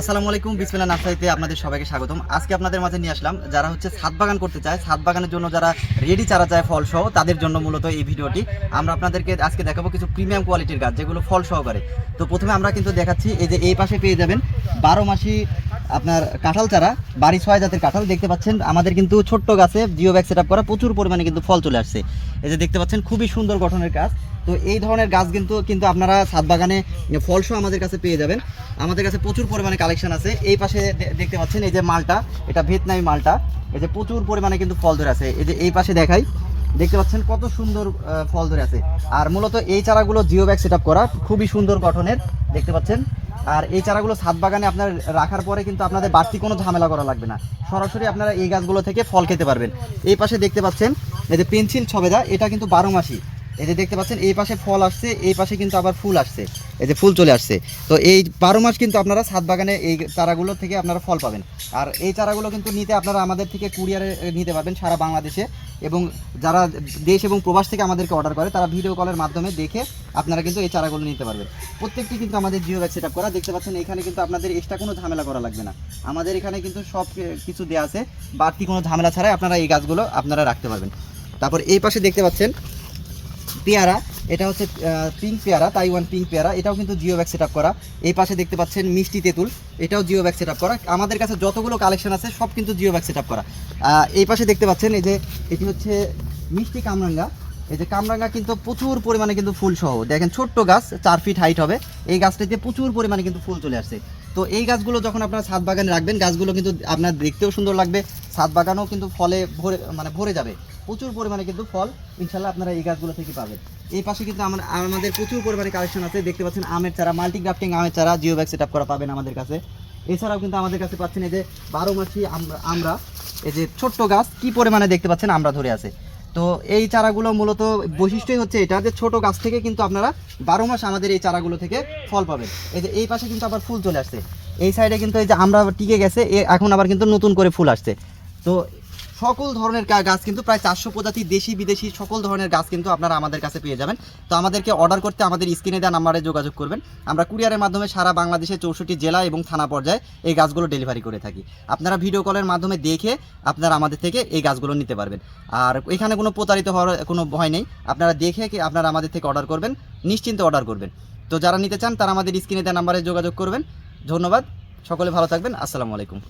আসসালামু আলাইকুম, বিসমিল্লাহ নার্সারিতে আপনাদের সবাইকে স্বাগতম। আজকে আপনাদের মাঝে নিয়ে আসলাম যারা হচ্ছে ছাদ বাগান করতে চায়, ছাদ বাগানের জন্য যারা রেডি চারা চায় ফল সহ তাদের জন্য মূলত এই ভিডিওটি। আমরা আপনাদেরকে আজকে দেখাবো কিছু প্রিমিয়াম কোয়ালিটির গাছ, যেগুলো ফল সহকারে তো প্রথমে আমরা কিন্তু দেখাচ্ছি, এই যে এই পাশে পেয়ে যাবেন বারো মাসি আপনার কাঁঠাল চারা, বাড়ি ছয় জাতের কাঁঠাল দেখতে পাচ্ছেন। আমাদের কিন্তু ছোট্ট গাছে জিও ব্যাগ সেট আপ করা প্রচুর পরিমাণে কিন্তু ফল চলে আসছে। এই যে দেখতে পাচ্ছেন, খুবই সুন্দর গঠনের গাছ। তো এই ধরনের গাছ কিন্তু কিন্তু আপনারা ছাদ বাগানে ফলসহ আমাদের কাছে পেয়ে যাবেন। আমাদের কাছে প্রচুর পরিমাণে কালেকশন আছে। এই পাশে দেখতে পাচ্ছেন, এই যে মালটা, এটা ভিয়েতনামি মালটা। এই যে প্রচুর পরিমাণে কিন্তু ফল ধরে আছে। এই যে এই পাশে দেখাই, দেখতে পাচ্ছেন কত সুন্দর ফল ধরে আছে। আর মূলত এই চারাগুলো জিও ব্যাগ সেট করা, খুবই সুন্দর গঠনের, দেখতে পাচ্ছেন। আর এই চারাগুলো ছাদ বাগানে আপনার রাখার পরে কিন্তু আপনাদের বাড়তি কোনো ঝামেলা করা লাগবে না। সরাসরি আপনারা এই গাছগুলো থেকে ফল খেতে পারবেন। এই পাশে দেখতে পাচ্ছেন, এই যে পেন্সিল ছবেদা, এটা কিন্তু বারো মাসি। এই যে দেখতে পাচ্ছেন, এই পাশে ফল আসছে, এই পাশে কিন্তু আবার ফুল আসছে। এই যে ফুল চলে আসছে। তো এই বারো মাস কিন্তু আপনারা ছাদ বাগানে এই চারাগুলো থেকে আপনারা ফল পাবেন। আর এই চারাগুলো কিন্তু নিতে আপনারা আমাদের থেকে কুরিয়ারে নিতে পারবেন সারা বাংলাদেশে। এবং যারা দেশ এবং প্রবাস থেকে আমাদেরকে অর্ডার করে, তারা ভিডিও কলের মাধ্যমে দেখে আপনারা কিন্তু এই চারাগুলো নিতে পারবেন। প্রত্যেকটি কিন্তু আমাদের জিও ব্যাগ সেট করা। দেখতে পাচ্ছেন, এখানে কিন্তু আপনাদের এক্সট্রা কোনো ঝামেলা করা লাগবে না। আমাদের এখানে কিন্তু সব কিছু দেওয়া আছে। বাড়তি কোনো ঝামেলা ছাড়াই আপনারা এই গাছগুলো আপনারা রাখতে পারবেন। তারপর এই পাশে দেখতে পাচ্ছেন, পেয়ারা। এটা হচ্ছে পিঙ্ক পেয়ারা তাইওয়ান পিঙ্ক পেয়ারা। এটাও কিন্তু জিও ব্যাগ সেট করা। এই পাশে দেখতে পাচ্ছেন মিষ্টি তেঁতুল। এটাও জিও ব্যাগ সেট করা। আমাদের কাছে যতগুলো কালেকশন আছে, সব কিন্তু জিও ব্যাগ সেট করা। এই পাশে দেখতে পাচ্ছেন এই যে, এটি হচ্ছে মিষ্টি কামরাঙ্গা। এই যে কামরাঙ্গা কিন্তু প্রচুর পরিমাণে কিন্তু ফুল সহ। দেখেন ছোট্ট গাছ, চার ফিট হাইট হবে। এই গাছটাতে প্রচুর পরিমাণে কিন্তু ফুল চলে আসছে। তো এই গাছগুলো যখন আপনারা ছাদ বাগানে রাখবেন, গাছগুলো কিন্তু আপনার দেখতেও সুন্দর লাগবে। ছাদ বাগানও কিন্তু ফলে ভরে মানে ভরে যাবে। প্রচুর পরিমাণে কিন্তু ফল ইনশাল্লাহ আপনারা এই গাছগুলো থেকে পাবেন। এই পাশে কিন্তু আমার আমাদের প্রচুর পরিমাণে কালেকশন আছে। দেখতে পাচ্ছেন আমের চারা মাল্টি গ্রাফটিং আমের চারা, জিও ব্যাগ সেট করা পাবেন আমাদের কাছে। এছাড়াও কিন্তু আমাদের কাছে পাচ্ছেন এই যে বারো মাসি আমরা, এই যে ছোট্ট গাছ, কি পরিমাণে দেখতে পাচ্ছেন আমরা ধরে আছে। তো এই চারাগুলো মূলত বৈশিষ্ট্যই হচ্ছে এটা যে ছোট গাছ থেকে কিন্তু আপনারা বারো মাস আমাদের এই চারাগুলো থেকে ফল পাবেন। এই যে এই পাশে কিন্তু আবার ফুল চলে আসছে। এই সাইডে কিন্তু এই যে আমরা টিকে গেছে এখন আবার কিন্তু নতুন করে ফুল আসছে। তো সকল ধরনের গাছ কিন্তু প্রায় চারশো প্রজাতি দেশি বিদেশি সকল ধরনের গাছ কিন্তু আপনারা আমাদের কাছে পেয়ে যাবেন। তো আমাদেরকে অর্ডার করতে আমাদের স্ক্রিনে দেওয়া নাম্বারে যোগাযোগ করবেন। আমরা কুরিয়ারের মাধ্যমে সারা বাংলাদেশে চৌষট্টি জেলা এবং থানা পর্যায়ে এই গাছগুলো ডেলিভারি করে থাকি। আপনারা ভিডিও কলের মাধ্যমে দেখে আপনারা আমাদের থেকে এই গাছগুলো নিতে পারবেন। আর এখানে কোনো প্রতারিত হওয়ার কোনো ভয় নেই। আপনারা দেখে কি আপনারা আমাদের থেকে অর্ডার করবেন, নিশ্চিন্তে অর্ডার করবেন। তো যারা নিতে চান তারা আমাদের স্ক্রিনে দেওয়া নাম্বারে যোগাযোগ করবেন। ধন্যবাদ। সকলে ভালো থাকবেন। আসসালামু আলাইকুম।